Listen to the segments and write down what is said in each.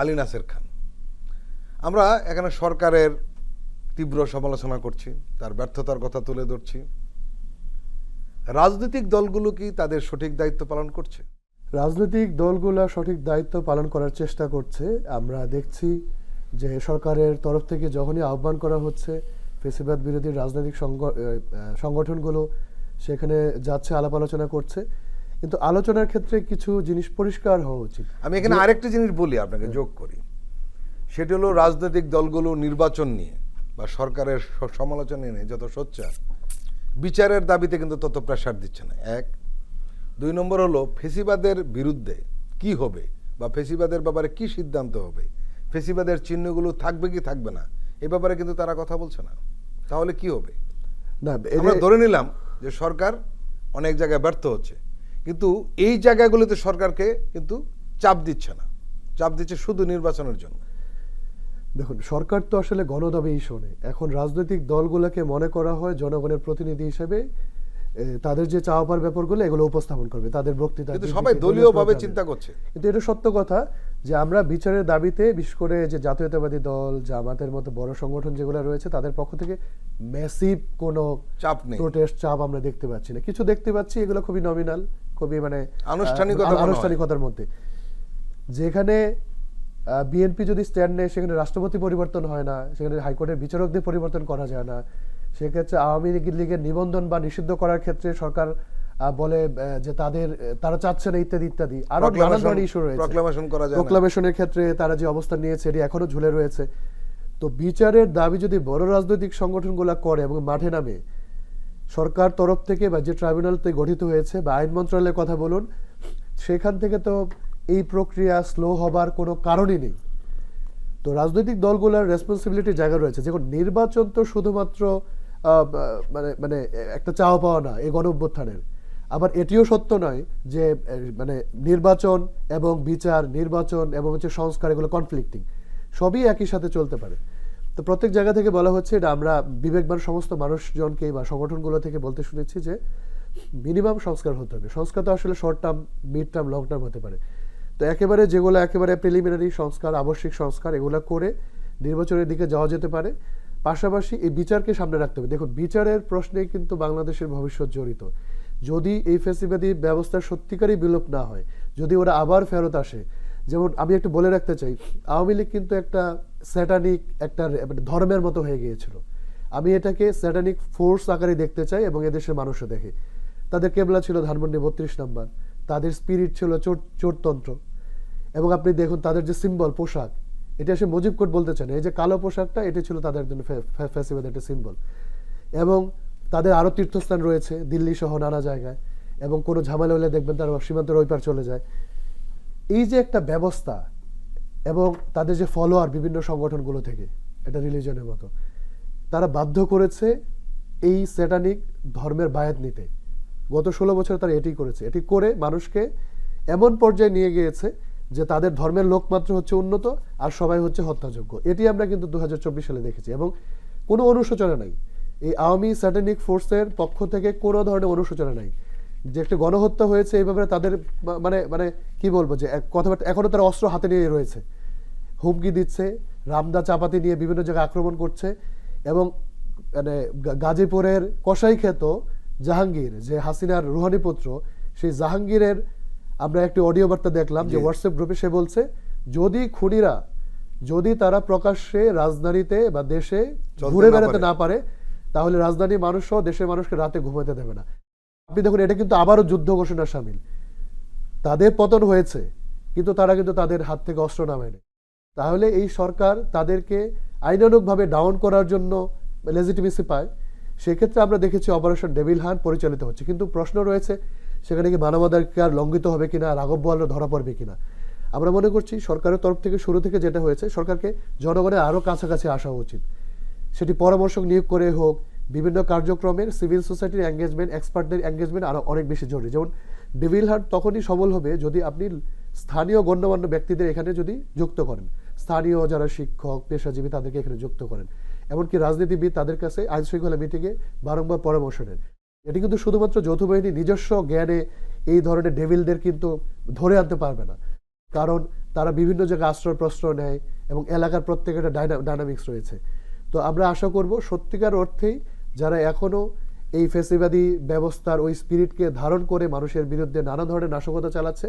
আলী নাসের খান। আমরা এখানে সরকারের তীব্র সমালোচনা করছি, তার ব্যর্থতার কথা তুলে ধরছি। রাজনৈতিক দলগুলো কি তাদের সঠিক দায়িত্ব পালন করছে? রাজনৈতিক দলগুলো সঠিক দায়িত্ব পালন করার চেষ্টা করছে। আমরা দেখছি যে সরকারের তরফ থেকে যখনই আহ্বান করা হচ্ছে, ফেসিবাদ বিরোধী রাজনৈতিক সংগঠনগুলো সেখানে যাচ্ছে, আলাপ আলোচনা করছে। কিন্তু আলোচনার ক্ষেত্রে কিছু জিনিস পরিষ্কার হওয়া উচিত। আমি এখানে আরেকটা জিনিস বলি আপনাকে যোগ করি। সেটি হলো রাজনৈতিক দলগুলো নির্বাচন নিয়ে বা সরকারের সমালোচনা নিয়ে যত সোচ্চার বিচারের দাবিতে কিন্তু তত প্রেশার দিচ্ছে না। এক। দুই নম্বর হলো ফেসিবাদের বিরুদ্ধে কি হবে বা ফেসিবাদের ব্যাপারে কি সিদ্ধান্ত হবে? ফেসিবাদের চিহ্নগুলো থাকবে কি থাকবে না? এ ব্যাপারে কিন্তু তারা কথা বলছে না। তাহলে কি হবে? না আমরা ধরে নিলাম যে সরকার অনেক জায়গায় ব্যর্থ হচ্ছে। কিন্তু এই জায়গাগুলোতে সরকারকে কিন্তু চাপ দিচ্ছে না। চাপ দিচ্ছে শুধু নির্বাচনের জন্য। দেখুন সরকার তো আসলে গণদাবেই শোনে। এখন রাজনৈতিক দলগুলোকে মনে করা হয় জনগণের প্রতিনিধি হিসেবে তাদের যে চাওয়া পাওয়ার ব্যাপারগুলো এগুলো উপস্থাপন করবে তাদের বক্তৃতা কিন্তু সবাই দলীয় দলীয়ভাবে চিন্তা করছে। কিন্তু এটা সত্য কথা যে আমরা বিচারের দাবিতে বিশেষ করে যে জাতীয়তাবাদী দল জামাতের মতো বড় সংগঠন যেগুলো রয়েছে তাদের পক্ষ থেকে ম্যাসিভ কোনো চাপ নেই। প্রোটেস্ট চাপ আমরা দেখতে পাচ্ছি না। কিছু দেখতে পাচ্ছি এগুলো খুবই নমিনাল খুবই মানে আনুষ্ঠানিকতা। আনুষ্ঠানিকতার মধ্যে। যেখানে বিএনপি যদি স্ট্যান্ড নেয় সেখানে রাষ্ট্রপতি পরিবর্তন হয় না সেখানে হাইকোর্টের বিচারকদের পরিবর্তন করা যায় না। সেক্ষেত্রে আওয়ামী লীগের নিবন্ধন বা নিষিদ্ধ করার ক্ষেত্রে সরকার বলে যে তাদের তারা চাচ্ছে না ইত্যাদি ইত্যাদি। আরও নানান ধরনের ইস্যু রয়েছে। প্রোক্লামেশনের ক্ষেত্রে তারা যে অবস্থান নিয়েছে এটি এখনও ঝুলে রয়েছে। তো বিচারের দাবি যদি বড় রাজনৈতিক সংগঠনগুলো করে এবং মাঠে নামে সরকার তরফ থেকে বা যে ট্রাইব্যুনালতে গঠিত হয়েছে বা আইন মন্ত্রণালয়ের কথা বলুন, সেখান থেকে তো এই প্রক্রিয়া স্লো হবার কোনো কারণই নেই। তো রাজনৈতিক দলগুলোর রেসপন্সিবিলিটির জায়গা রয়েছে। যেমন নির্বাচন তো শুধুমাত্র মানে মানে একটা চাওয়া পাওয়া না, এই গণঅভ্যুত্থানের। আবার এটিও সত্য নয় যে মানে নির্বাচন এবং বিচার, নির্বাচন এবং হচ্ছে সংস্কার এগুলো কনফ্লিক্টিং সবই একই সাথে চলতে পারে। তো প্রত্যেক জায়গা থেকে বলা হচ্ছে এটা আমরা বিবেকবান সমস্ত মানুষজনকে বা সংগঠনগুলো থেকে বলতে শুনেছি যে মিনিমাম সংস্কার হতে হবে। সংস্কার তো আসলে short term mid term long term হতে পারে। তো একেবারে যেগুলো একেবারে প্রিলিমিনারি সংস্কার, আবশ্যিক সংস্কার, এগুলো করে নির্বাচনের দিকে যাওয়া যেতে পারে। পাশাপাশি এই বিচারকে সামনে রাখতে হবে। দেখুন, বিচারের প্রশ্নে কিন্তু বাংলাদেশের ভবিষ্যৎ জড়িত। যদি এই ফেসিবাদী ব্যবস্থা সত্যিকারই বিলোপ না হয়, যদি ওরা আবার ফেরত আসে যেমন আমি একটু বলে রাখতে চাই, আওয়ামী লীগ কিন্তু একটা স্যাটানিক একটা মানে ধর্মের মতো হয়ে গিয়েছিল। আমি এটাকে স্যাটানিক ফোর্স আকারে দেখতে চাই এবং এদেশের মানুষও দেখে। তাদের কেবলা ছিল ধানমন্ডি বত্রিশ নাম্বার, তাদের স্পিরিট ছিল চোর চোরতন্ত্র। এবং আপনি দেখুন তাদের যে সিম্বল পোশাক, এটা সে মুজিব কোট বলতে চান, এই যে কালো পোশাকটা, এটা ছিল তাদের জন্য ফেসিবাদের একটা সিম্বল এবং তাদের আরও তীর্থস্থান রয়েছে, দিল্লি সহ নানা জায়গায়। এবং কোনো ঝামেলা হলে দেখবেন তারা সীমান্তের ওই পার চলে যায়। এই যে একটা ব্যবস্থা এবং তাদের যে ফলোয়ার বিভিন্ন সংগঠনগুলো থেকে, এটা রিলিজনের মতো, তারা বাধ্য করেছে এই স্যাটানিক ধর্মের বায়াত নিতে। গত ষোলো বছর তারা এটি করেছে। এটি করে মানুষকে এমন পর্যায়ে নিয়ে গিয়েছে যে তাদের ধর্মের লোক মাত্র হচ্ছে উন্নত আর সবাই হচ্ছে হত্যাযোগ্য। এটি আমরা কিন্তু দু হাজার চব্বিশ সালে দেখেছি এবং কোনো অনুশোচনা নাই। এই আওয়ামী স্যাটানিক ফোর্সের পক্ষ থেকে কোনো ধরনের অনুশোচনা নাই। যে একটা গণহত্যা হয়েছে এই ব্যাপারে তাদের মানে মানে কি বলব যে কথাবার্তা এখনও তারা অস্ত্র হাতে নিয়ে রয়েছে। হুমকি দিচ্ছে রামদা চাপাতি নিয়ে বিভিন্ন জায়গায় আক্রমণ করছে এবং মানে গাজীপুরের কসাই খেত জাহাঙ্গীর যে হাসিনার রুহানি পুত্র সেই জাহাঙ্গীরের আমরা একটি অডিও বার্তা দেখলাম যে হোয়াটসঅ্যাপ গ্রুপে সে বলছে যদি খুনিরা যদি তারা প্রকাশ্যে রাজধানীতে বা দেশে ঘুরে বেড়াতে না পারে তাহলে রাজধানীর মানুষও দেশের মানুষকে রাতে ঘুমাতে দেবে না। আপনি দেখুন, এটা কিন্তু আবারও যুদ্ধ ঘোষণা সামিল। তাদের পতন হয়েছে, কিন্তু তারা কিন্তু তাদের হাত থেকে অস্ত্র নামায় নেই তাহলে এই সরকার তাদেরকে আইনানুগভাবে ডাউন করার জন্য লেজিটিমেসি পায়, সেক্ষেত্রে আমরা দেখেছি অপারেশন ডেভিল হান পরিচালিত হচ্ছে। কিন্তু প্রশ্ন রয়েছে, সেখানে কি মানবাধিকার লঙ্ঘিত হবে কিনা, রাঘব বোয়ালরা ধরা পড়বে কিনা? আমরা মনে করছি সরকারের তরফ থেকে শুরু থেকে যেটা হয়েছে, সরকারকে জনগণের আরও কাছাকাছি আসা উচিত। সেটি পরামর্শক নিয়োগ করে হোক বিভিন্ন কার্যক্রমের সিভিল সোসাইটির এঙ্গেজমেন্ট এক্সপার্টদের এঙ্গেজমেন্ট আরও অনেক বেশি জরুরি। যেমন ডেভিল হার্ট তখনই সবল হবে যদি আপনি স্থানীয় গণ্যমান্য ব্যক্তিদের এখানে যদি যুক্ত করেন। স্থানীয় যারা শিক্ষক, পেশাজীবী তাদেরকে এখানে যুক্ত করেন। এমনকি রাজনীতিবিদ তাদের কাছে আইন শৃঙ্খলা মিটিংয়ে বারংবার পরামর্শ নেন। এটি কিন্তু শুধুমাত্র যৌথ বাহিনী নিজস্ব জ্ঞানে এই ধরনের ডেভিলদের কিন্তু ধরে আনতে পারবে না। কারণ তারা বিভিন্ন জায়গায় আশ্রয় প্রশ্রয় নেয় এবং এলাকার প্রত্যেক একটা ডাইনামিক্স রয়েছে। তো আমরা আশা করব সত্যিকার অর্থেই যারা এখনও এই ফেসিবাদী ব্যবস্থার ওই স্পিরিটকে ধারণ করে মানুষের বিরুদ্ধে নানা ধরনের নাশকতা চালাচ্ছে,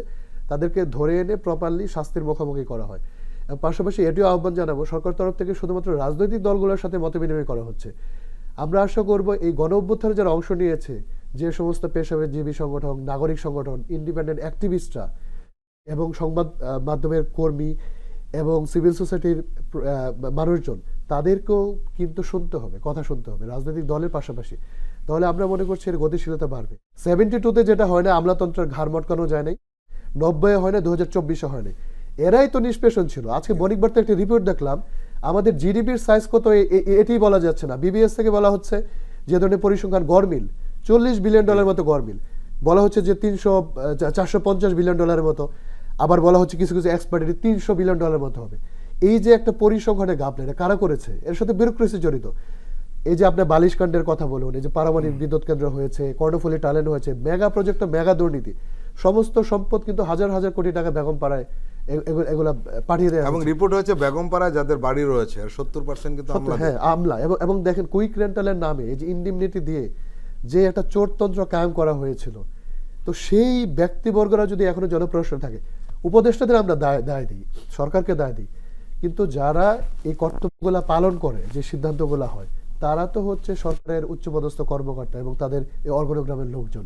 তাদেরকে ধরে এনে প্রপারলি শাস্তির মুখোমুখি করা হয়। পাশাপাশি এটিও আহ্বান জানাব, সরকার তরফ থেকে শুধুমাত্র রাজনৈতিক দলগুলোর সাথে মত বিনিময় করা হচ্ছে। আমরা আশা করব এই গণ অভ্যুত্থানে যারা অংশ নিয়েছে, যে সমস্ত পেশাজীবী সংগঠন, নাগরিক সংগঠন ইন্ডিপেন্ডেন্ট অ্যাক্টিভিস্টরা এবং সংবাদ মাধ্যমের কর্মী এবং সিভিল সোসাইটির মানুষজন তাদেরকেও কিন্তু শুনতে হবে কথা শুনতে হবে রাজনৈতিক দলের পাশাপাশি। তাহলে আমরা মনে করছি এর গতিশীলতা বাড়বে। সেভেন্টি টুতে যেটা হয় না আমলাতন্ত্রের ঘাড় মটকানো যায় নাই নব্বই হয় না দু হাজার চব্বিশে হয় নাই। এরাই তো নিষ্পেষণ ছিল। আজকে বণিক বার্তা একটি রিপোর্ট দেখলাম আমাদের জিডিপির সাইজ কত এটি বলা যাচ্ছে না। বিবিএস থেকে বলা হচ্ছে যে ধরনের পরিসংখ্যান গড়মিল চল্লিশ বিলিয়ন ডলারের মতো গড়মিল বলা হচ্ছে যে তিনশো চারশো পঞ্চাশ বিলিয়ন ডলারের মতো। আবার বলা হচ্ছে কিছু কিছু এক্সপার্ট এটি তিনশো বিলিয়ন ডলারের মতো হবে। এই যে একটা পরিসংখ্যানে এটা কারা করেছে? এর সাথে বিউরোক্রেসি জড়িত। এই যে আপনার বালিশকাণ্ডের কথা বলুন এই যে পারমাণবিক বিদ্যুৎ কেন্দ্র হয়েছে কর্ণফুলি টালেন হয়েছে মেগা প্রজেক্ট মেগা দুর্নীতি। সমস্ত সম্পদ কিন্তু হাজার হাজার কোটি টাকা বেগম পাড়ায় এগুলা পাঠিয়ে দেয় এবং রিপোর্ট হয়েছে যাদের বাড়ি রয়েছে আর সত্তর পার্সেন্ট কিন্তু হ্যাঁ আমলা। এবং এবং দেখেন কুইক রেন্টালের নামে এই যে ইন্ডিমনিটি দিয়ে যে একটা চোরতন্ত্র কায়েম করা হয়েছিল তো সেই ব্যক্তিবর্গরা যদি এখনও জনপ্রশাসন থাকে উপদেষ্টাদের আমরা দায় দায় দিই সরকারকে দায় দিই। কিন্তু যারা এই কর্তব্যগুলো পালন করে, যে সিদ্ধান্তগুলো হয়, তারা তো হচ্ছে সরকারের উচ্চপদস্থ কর্মকর্তা এবং তাদের এই অর্গনোগ্রামের লোকজন।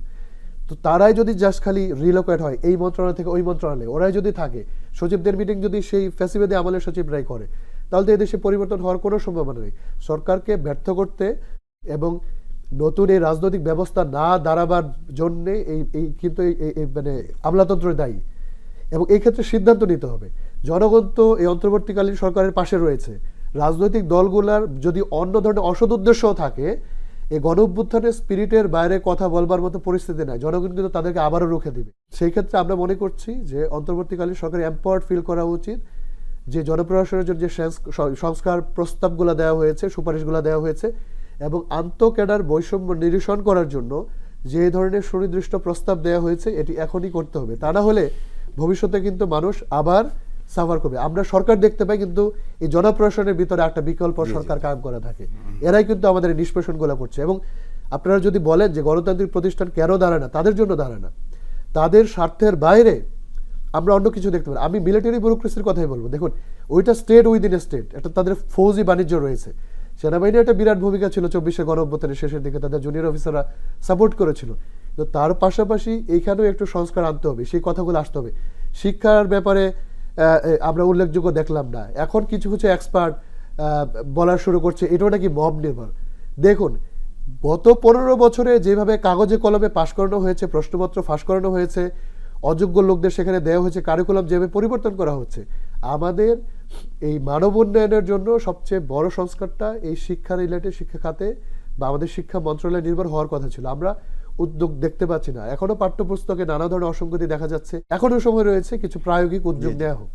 তো তারাই যদি জাস্ট খালি রিলোকেট হয়, এই মন্ত্রণালয় থেকে ওই মন্ত্রণালয়ে, ওরাই যদি থাকে, সচিবদের মিটিং যদি সেই ফ্যাসিবেদে আমলের সচিবরাই করে, তাহলে তো এদেশে পরিবর্তন হওয়ার কোনো সম্ভাবনা নেই। সরকারকে ব্যর্থ করতে এবং নতুন এই রাজনৈতিক ব্যবস্থা না দাঁড়াবার জন্যে এই এই কিন্তু এই- মানে আমলাতন্ত্র দায়ী। এবং এই ক্ষেত্রে সিদ্ধান্ত নিতে হবে। জনগণ তো এই অন্তর্বর্তীকালীন সরকারের পাশে রয়েছে। রাজনৈতিক দলগুলার যদি অন্য ধরনের অসৎ উদ্দেশ্যও থাকে এই গণ অভ্যুত্থানের স্পিরিটের বাইরে কথা বলবার মতো পরিস্থিতি নাই। জনগণ কিন্তু তাদেরকে আবারও রুখে দিবে। সেই ক্ষেত্রে আমরা মনে করছি যে অন্তর্বর্তীকালীন সরকার এম্পাওয়ার্ড ফিল করা উচিত, যে জনপ্রশাসনের জন্য যে সংস- সংস্কার প্রস্তাবগুলো দেওয়া হয়েছে, সুপারিশগুলো দেওয়া হয়েছে, এবং আন্তঃক্যাডার বৈষম্য নিরসন করার জন্য যে ধরনের সুনির্দিষ্ট প্রস্তাব দেওয়া হয়েছে, এটি এখনই করতে হবে। তা না হলে ভবিষ্যতে কিন্তু মানুষ আবার সাফার করবে আমরা সরকার দেখতে পাই কিন্তু এই জনপ্রশাসনের ভিতরে একটা বিকল্প সরকার কায়েম করা থাকে। এরাই কিন্তু আমাদের নিষ্পেষণগুলো করছে। এবং আপনারা যদি বলেন যে গণতান্ত্রিক প্রতিষ্ঠান কেন দাঁড়ায় না তাদের জন্য দাঁড়ায় না তাদের স্বার্থের বাইরে আমরা অন্য কিছু দেখতে পারি। আমি মিলিটারি ব্যুরোক্রেসির কথাই বলব। দেখুন ওইটা স্টেট উইদিন এ স্টেট। এটা তাদের ফৌজি বাণিজ্য রয়েছে। সেনাবাহিনীর একটা বিরাট ভূমিকা ছিল চব্বিশে গণঅভ্যুত্থানের শেষের দিকে। তাদের জুনিয়র অফিসাররা সাপোর্ট করেছিল। তো তার পাশাপাশি এইখানেও একটু সংস্কার আনতে হবে সেই কথাগুলো আসতে হবে। শিক্ষার ব্যাপারে আমরা উল্লেখযোগ্য দেখলাম না। এখন কিছু কিছু এক্সপার্ট বলা শুরু করছে। এটাও নাকি মব নির্ভর। দেখুন, গত পনেরো বছরে যেভাবে কাগজে কলমে পাশ করানো হয়েছে, প্রশ্নপত্র ফাঁস করানো হয়েছে, অযোগ্য লোকদের সেখানে দেওয়া হয়েছে কারিকুলাম যেভাবে পরিবর্তন করা হচ্ছে, আমাদের এই মানব উন্নয়নের জন্য সবচেয়ে বড় সংস্কারটা এই শিক্ষা রিলেটেড শিক্ষা খাতে বা আমাদের শিক্ষা মন্ত্রণালয় নির্ভর হওয়ার কথা ছিল। আমরা উদ্যোগ দেখতে পাচ্ছি না। এখনও পাঠ্যপুস্তকে নানা ধরনের অসঙ্গতি দেখা যাচ্ছে। এখনও সময় রয়েছে কিছু প্রায়োগিক উদ্যোগ নেওয়া হোক।